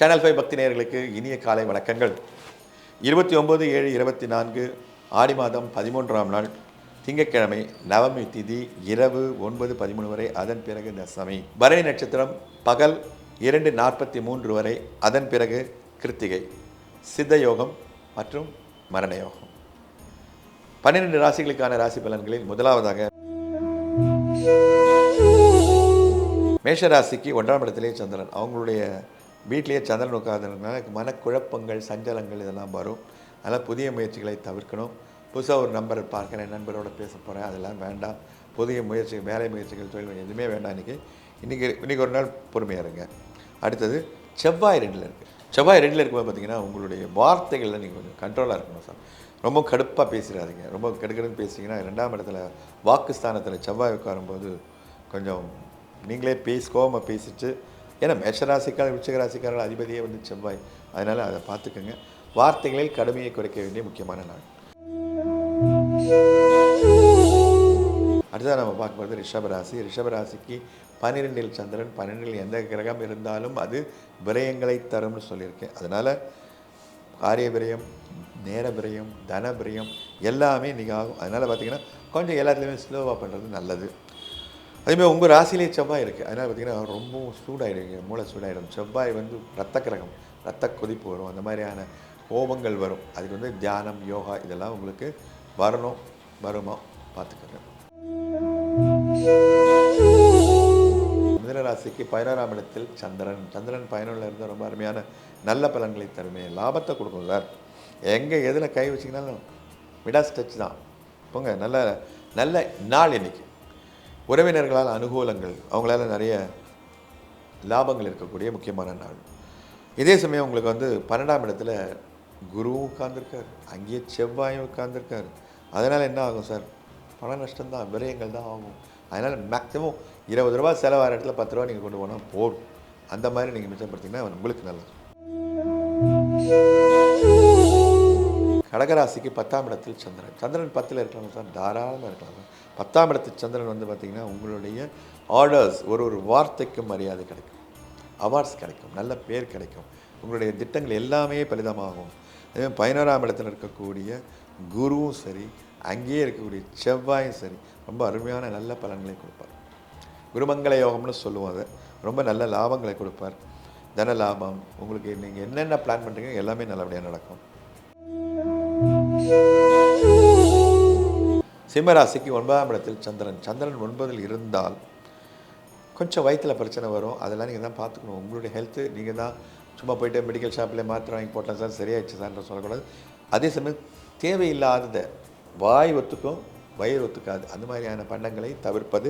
Channel five பக்தி நேயர்களுக்கு இனிய காலை வணக்கங்கள். இருபத்தி ஒம்பது ஏழு இருபத்தி நான்கு ஆடி மாதம் பதிமூன்றாம் நாள் திங்கட்கிழமை நவமி திதி இரவு ஒன்பது பதிமூணு வரை அதன் பிறகு தசமி. பரணி நட்சத்திரம் பகல் இரண்டு நாற்பத்தி மூன்று வரை அதன் பிறகு கிருத்திகை சித்த யோகம் மற்றும் மரண யோகம். பன்னிரெண்டு ராசிகளுக்கான ராசி பலன்களில் முதலாவதாக மேஷ ராசிக்கு ஒன்றாம் இடத்திலே சந்திரன். அவங்களுடைய வீட்டிலேயே சந்திரன் உட்கார்ந்ததுனால மனக்குழப்பங்கள் சஞ்சலங்கள் இதெல்லாம் வரும். அதனால் புதிய முயற்சிகளை தவிர்க்கணும். புதுசாக ஒரு நம்பரை பார்க்குறேன் நண்பரோட பேச போகிறேன் அதெல்லாம் வேண்டாம். புதிய முயற்சிகள் வேலை முயற்சிகள் தொழில் எதுவுமே வேண்டாம் இன்றைக்கி இன்றைக்கி இன்றைக்கி ஒரு நாள் பொறுமையாக இருங்க. அடுத்தது செவ்வாய் ரெண்டில் இருக்குது செவ்வாய் ரெண்டில் இருக்கும்போது பார்த்தீங்கன்னா உங்களுடைய வார்த்தைகளில் நீங்கள் கொஞ்சம் கண்ட்ரோலாக இருக்கணும் சார். ரொம்ப கடுப்பாக பேசிடாதீங்க. ரொம்ப கெடுக்கடுன்னு பேசிங்கன்னா ரெண்டாம் இடத்துல வாக்குஸ்தானத்தில் செவ்வாய் உட்காரும்போது கொஞ்சம் நீங்களே பேசி கோவமாக பேசிட்டு ஏன்னா மேஷராசிக்கார விருச்சிக அதிபதியே வந்து செவ்வாய். அதனால் அதை பார்த்துக்கோங்க. வார்த்தைகளில் கடுமையை குறைக்க வேண்டிய முக்கியமான நாள். அடுத்ததாக நம்ம பார்க்க போகிறது ரிஷபராசி. ரிஷபராசிக்கு பன்னிரெண்டில் சந்திரன் பன்னிரெண்டில் எந்த கிரகம் இருந்தாலும் அது விரயங்களை தரும்னு சொல்லியிருக்கேன். அதனால் காரிய விரயம் நேர விரயம் தன விரயம் எல்லாமே நீங்கள் ஆகும். அதனால் பார்த்திங்கன்னா கொஞ்சம் எல்லாத்துலேயுமே ஸ்லோவாக பண்ணுறது நல்லது. அதேமாதிரி உங்கள் ராசிலேயே செவ்வாய் இருக்குது அதனால் பார்த்தீங்கன்னா ரொம்பவும் சூடாயிடுவீங்க. மூளை சூடாயிடும். செவ்வாய் வந்து ரத்த கிரகம் ரத்த கொதிப்பு வரும். அந்த மாதிரியான கோபங்கள் வரும். அதுக்கு வந்து தியானம் யோகா இதெல்லாம் உங்களுக்கு வரணும் வருமா? பார்த்துக்கோங்க மிதனராசிக்கு பதினோராம் இடத்தில் சந்திரன். சந்திரன் பயனுள்ள இருந்தால் ரொம்ப அருமையான நல்ல பலன்களை தருமே. லாபத்தை கொடுக்கும் சார். எங்கே எதில் கை வச்சிங்கனாலும் விடாஸ் டச் தான். போங்க நல்ல நல்ல நாள் இன்றைக்கி உறவினர்களால் அனுகூலங்கள் அவங்களால நிறைய லாபங்கள் இருக்கக்கூடிய முக்கியமான நாள். இதே சமயம் உங்களுக்கு வந்து பன்னெண்டாம் இடத்துல குருவும் உட்கார்ந்துருக்கார். அங்கேயே செவ்வாயும் உட்கார்ந்துருக்கார். அதனால் என்ன ஆகும் சார்? பண நஷ்டம்தான் விரயங்கள் தான் ஆகும். அதனால் மேக்ஸிமம் இருபது ரூபா செலவாகிற இடத்துல பத்து ரூபா நீங்கள் கொண்டு போனால் போடும் அந்த மாதிரி நீங்கள் மிச்சப்படுத்திங்கன்னா உங்களுக்கு நல்லது. கடகராசிக்கு பத்தாம் இடத்தில் சந்திரன். சந்திரன் பத்தில் இருக்கிறவங்க தான் தாராளமாக இருக்கலாம். பத்தாம் இடத்து சந்திரன் வந்து பார்த்திங்கன்னா உங்களுடைய ஆர்டர்ஸ் ஒரு ஒரு வார்த்தைக்கும் மரியாதை கிடைக்கும். அவார்ட்ஸ் கிடைக்கும். நல்ல பேர் கிடைக்கும். உங்களுடைய திட்டங்கள் எல்லாமே பலிதமாகும். அதே பதினோராம் இடத்துல இருக்கக்கூடிய குருவும் சரி அங்கேயே இருக்கக்கூடிய செவ்வாயும் சரி ரொம்ப அருமையான நல்ல பலன்களை கொடுப்பார். குருமங்கள யோகம்னு சொல்லுவோம் அதை. ரொம்ப நல்ல லாபங்களை கொடுப்பார். தன லாபம் உங்களுக்கு நீங்கள் என்னென்ன பிளான் பண்ணுறீங்க எல்லாமே நல்லபடியாக நடக்கும். சிம்மராசிக்கு ஒன்பதாம் இடத்தில் சந்திரன். சந்திரன் ஒன்பதில் இருந்தால் கொஞ்சம் வயிற்றில் பிரச்சனை வரும். அதெல்லாம் நீங்கள் தான் பார்த்துக்கணும். உங்களுடைய ஹெல்த்து நீங்கள் தான் சும்மா போயிட்டு மெடிக்கல் ஷாப்பில் மாத்திரை வாங்கி போட்டேன் சார் சரியாயிடுச்சு சார்ன்ற சொல்லக்கூடாது. அதே சமயம் தேவையில்லாததை வாய் ஒத்துக்கும் வயிறு ஒத்துக்காது. அந்த மாதிரியான பண்டங்களை தவிர்ப்பது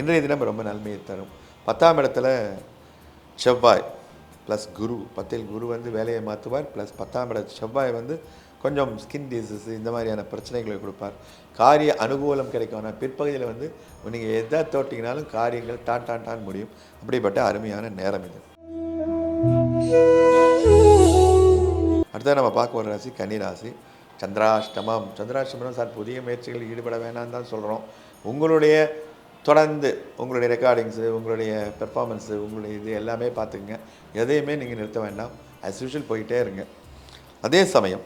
இன்றைய தினம் ரொம்ப நன்மையை தரும். பத்தாம் இடத்துல செவ்வாய் ப்ளஸ் குரு. பத்தில் குரு வந்து வேலையை மாற்றுவார். ப்ளஸ் பத்தாம் இட செவ்வாய் வந்து கொஞ்சம் ஸ்கின் டிசீஸ் இந்த மாதிரியான பிரச்சனைகளை கொடுப்பார். காரிய அனுகூலம் கிடைக்கும். ஆனால் பிற்பகுதியில் வந்து நீங்கள் எதை தோட்டிங்கனாலும் காரியங்கள் டான் டான் டான் முடியும். அப்படிப்பட்ட அருமையான நேரம் இது. அடுத்தது நம்ம பார்க்க ஒரு ராசி கன்னி ராசி. சந்திராஷ்டமம். சந்திராஷ்டமம் சார் புதிய முயற்சிகளில் ஈடுபட வேணாம்னு தான் சொல்கிறோம் உங்களுடைய தொடர்ந்து உங்களுடைய ரெக்கார்டிங்ஸு உங்களுடைய பெர்ஃபார்மன்ஸு உங்களுடைய இது எல்லாமே பார்த்துக்குங்க. எதையுமே நீங்கள் நிறுத்த வேண்டாம். அஸ் யூஷுவல் போயிட்டே இருங்க. அதே சமயம்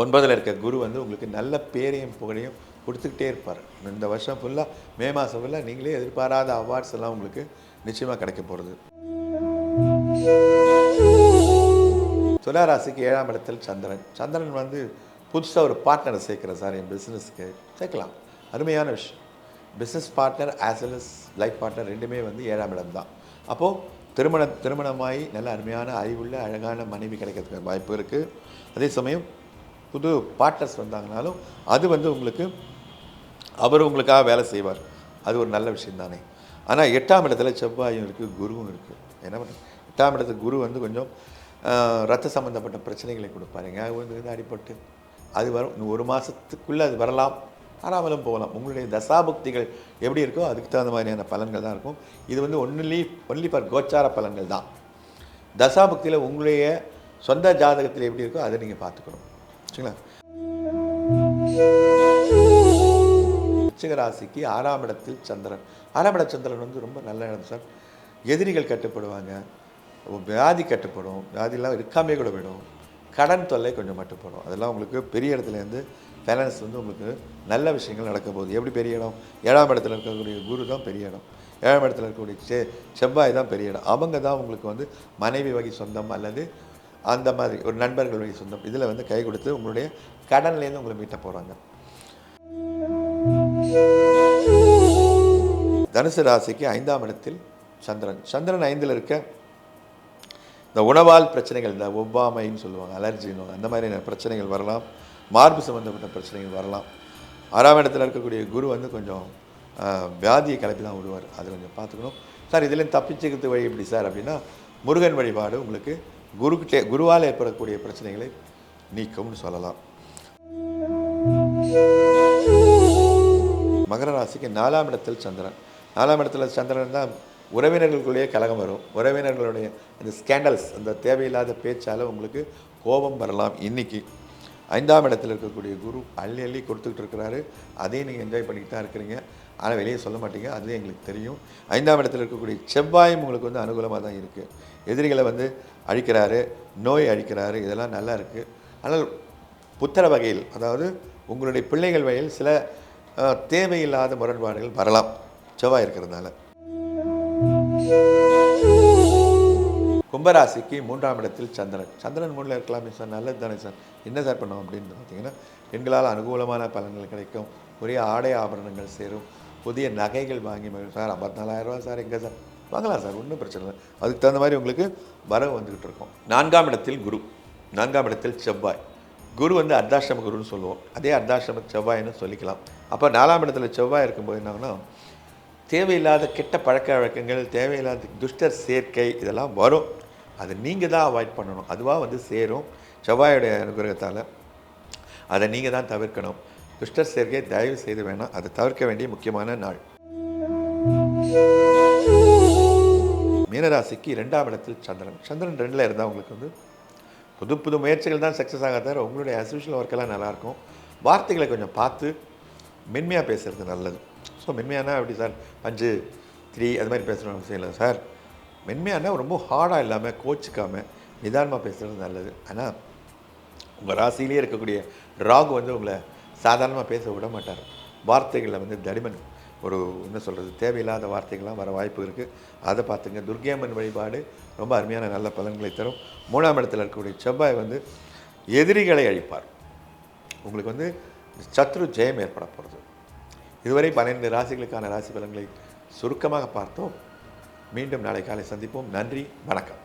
ஒன்பதில் இருக்க குரு வந்து உங்களுக்கு நல்ல பேரையும் புகழையும் கொடுத்துக்கிட்டே இருப்பார். இந்த வருஷம் ஃபுல்லாக மே மாதம் ஃபுல்லாக நீங்களே எதிர்பாராத அவார்ட்ஸ் எல்லாம் உங்களுக்கு நிச்சயமாக கிடைக்க போகிறது துளாராசிக்கு ஏழாம் இடத்தில் சந்திரன். சந்திரன் வந்து புதுசாக ஒரு பார்ட்னரை சேர்க்குறேன் சார் என் பிஸ்னஸ்க்கு சேர்க்கலாம். அருமையான விஷயம். Business partner as well as life partner ரெண்டுமே வந்து ஏழாம் இடம் தான். அப்போது திருமண திருமணமாகி நல்ல அருமையான அறிவுள்ள அழகான மனைவி கிடைக்கிறதுக்கு வாய்ப்பு இருக்குது அதே சமயம் புது பார்ட்னர்ஸ் வந்தாங்கனாலும் அது வந்து உங்களுக்கு அவர் உங்களுக்காக வேலை செய்வார். அது ஒரு நல்ல விஷயம் தானே. ஆனால் எட்டாம் இடத்துல செவ்வாயும் இருக்குது குருவும் இருக்குது என்ன பண்ணுறது எட்டாம் இடத்துல குரு வந்து கொஞ்சம் ரத்த சம்மந்தப்பட்ட பிரச்சனைகளை கொடுப்பாருங்க வந்து அடிபட்டு அது வரும். ஒரு மாதத்துக்குள்ளே அது வரலாம். ஆறாமலும் போகலாம். உங்களுடைய தசாபக்திகள் எப்படி இருக்கோ அதுக்கு தகுந்த மாதிரியான பலன்கள் தான் இருக்கும். இது வந்து ஒன்லி ஒன்லி ஃபார் கோச்சார பலன்கள் தான். தசாபக்தியில் உங்களுடைய சொந்த ஜாதகத்தில் எப்படி இருக்கோ அதை நீங்கள் பார்த்துக்கணும். சரிங்களா ராசிக்கு ஆறாம் இடத்தில் சந்திரன். ஆறாம் இட சந்திரன் வந்து ரொம்ப நல்ல இடம் சார். எதிரிகள் கட்டுப்படுவாங்க. வியாதி கட்டுப்படும். வியாதிலாம் இருக்காமே கூட விடும் கடன் தொல்லை கொஞ்சம் மட்டுப்படும் அதெல்லாம் உங்களுக்கு பெரிய இடத்துலேருந்து பேலன்ஸ் வந்து உங்களுக்கு நல்ல விஷயங்கள் நடக்க போகுது. எப்படி பெரிய இடம்? ஏழாம் இடத்துல இருக்கக்கூடிய குரு தான் பெரிய இடம். ஏழாம் இடத்துல இருக்கக்கூடிய செ செவ்வாய் தான் பெரிய இடம். அவங்க தான் உங்களுக்கு வந்து மனைவி வகை சொந்தம் அல்லது அந்த மாதிரி ஒரு நண்பர்கள் சொந்தம். இதில் வந்து கை கொடுத்து உங்களுடைய கடன்லேருந்து உங்களை மீட்ட போகிறாங்க. தனுசு ராசிக்கு ஐந்தாம் இடத்தில் சந்திரன். சந்திரன் ஐந்தில் இருக்க இந்த உணவால் பிரச்சனைகள் இந்த ஒவ்வாமைன்னு சொல்லுவாங்க அலர்ஜின்னு அந்த மாதிரியான பிரச்சனைகள் வரலாம். மார்பு சம்மந்தப்பட்ட பிரச்சனைகள் வரலாம். ஆறாம் இடத்துல இருக்கக்கூடிய குரு வந்து கொஞ்சம் வியாதியை கிளப்பி தான் விடுவார். அது கொஞ்சம் பார்த்துக்கணும். சார் இதுலேயும் தப்பிச்சுக்கிறது வழி எப்படி சார் அப்படின்னா முருகன் வழிபாடு உங்களுக்கு குருக்கிட்டே குருவால் ஏற்படக்கூடிய பிரச்சனைகளை நீக்கும்னு சொல்லலாம். மகர ராசிக்கு நாலாம் இடத்தில் சந்திரன். நாலாம் இடத்துல சந்திரன் தான் உறவினர்களுக்குள்ளேயே கலகம் வரும். உறவினர்களுடைய அந்த ஸ்கேண்டல்ஸ் அந்த தேவையில்லாத பேச்சால் உங்களுக்கு கோபம் வரலாம் இன்னைக்கு. ஐந்தாம் இடத்துல இருக்கக்கூடிய குரு அள்ளி அள்ளி கொடுத்துக்கிட்டு இருக்கிறாரு. அதையும் நீங்கள் என்ஜாய் பண்ணிக்கிட்டு தான் இருக்கிறீங்க. ஆனால் வெளியே சொல்ல மாட்டீங்க. அதுவே எங்களுக்கு தெரியும். ஐந்தாம் இடத்துல இருக்கக்கூடிய செவ்வாயும் உங்களுக்கு வந்து அனுகூலமாக தான் இருக்குது எதிரிகளை வந்து அழிக்கிறாரு நோய் அழிக்கிறாரு. இதெல்லாம் நல்லா இருக்குது ஆனால் புத்திர வகையில் அதாவது உங்களுடைய பிள்ளைகள் வகையில் சில தேவையில்லாத முரண்பாடுகள் வரலாம். செவ்வாய் இருக்கிறதுனால. கும்பராசிக்கு மூன்றாம் இடத்தில் சந்திரன். சந்திரன் மூணில் இருக்கலாமே சார் நல்லது தானே சார். என்ன சார் பண்ணோம் அப்படின்னு பார்த்தீங்கன்னா பெண்களால் அனுகூலமான பலன்கள் கிடைக்கும். உரிய ஆடை ஆபரணங்கள் சேரும். புதிய நகைகள் வாங்கி சார் ஐம்பத்தினாலாயிரம் ரூபா சார் எங்கே சார்? வாங்கலாம் சார் ஒன்றும் பிரச்சனை இல்லை. அதுக்கு தகுந்த மாதிரி உங்களுக்கு வரவு வந்துக்கிட்டு இருக்கும். நான்காம் இடத்தில் குரு. நான்காம் இடத்தில் செவ்வாய். குரு வந்து அர்த்தாஷ்டம குருன்னு சொல்லுவோம். அதே அர்த்தாஷ்டம செவ்வாய்னு சொல்லிக்கலாம். அப்போ நாலாம் இடத்துல செவ்வாய் இருக்கும்போது என்னாங்கன்னா தேவையில்லாத கெட்ட பழக்க வழக்கங்கள் தேவையில்லாத துஷ்டர் சேர்க்கை இதெல்லாம் வரும். அதை நீங்கள் தான் அவாய்ட் பண்ணணும். அதுவாக வந்து சேரும். செவ்வாயுடைய அனுகிரகத்தால். அதை நீங்கள் தான் தவிர்க்கணும். துஷ்டர் சேர்க்கை தயவு செய்து வேணாம். அதை தவிர்க்க வேண்டிய முக்கியமான நாள். மீனராசிக்கு இரண்டாம் இடத்தில் சந்திரன். சந்திரன் ரெண்டில் இருந்தால் உங்களுக்கு வந்து புது புது முயற்சிகள் தான் சக்ஸஸ் ஆகாத தவிர உங்களுடைய அசோஷியல் ஒர்க்கெல்லாம் நல்லாயிருக்கும் வார்த்தைகளை கொஞ்சம் பார்த்து மென்மையாக பேசுகிறது நல்லது. ஸோ மென்மையானா எப்படி சார் அஞ்சு த்ரீ அது மாதிரி பேசுகிற அவசியம் இல்லை சார். மென்மையானா ரொம்ப ஹார்டாக இல்லாமல் கோச்சிக்காமல் நிதானமாக பேசுகிறது நல்லது. ஆனால் உங்கள் ராசியிலே இருக்கக்கூடிய ராகு வந்து உங்களை சாதாரணமாக பேச விட மாட்டார். வார்த்தைகளில் வந்து தடிமன் ஒரு என்ன சொல்கிறது தேவையில்லாத வார்த்தைகள்லாம் வர வாய்ப்பு இருக்குது அதை பார்த்துங்க. துர்கேமன் வழிபாடு ரொம்ப அருமையான நல்ல பலன்களை தரும். மூணாம் இடத்துல இருக்கக்கூடிய செவ்வாய் வந்து எதிரிகளை அழிப்பார். உங்களுக்கு வந்து சத்ரு ஜெயம் ஏற்பட போகிறது இதுவரை பன்னிரண்டு ராசிகளுக்கான ராசி பலன்களை சுருக்கமாக பார்த்தோம். மீண்டும் நாளை காலை சந்திப்போம். நன்றி. வணக்கம்.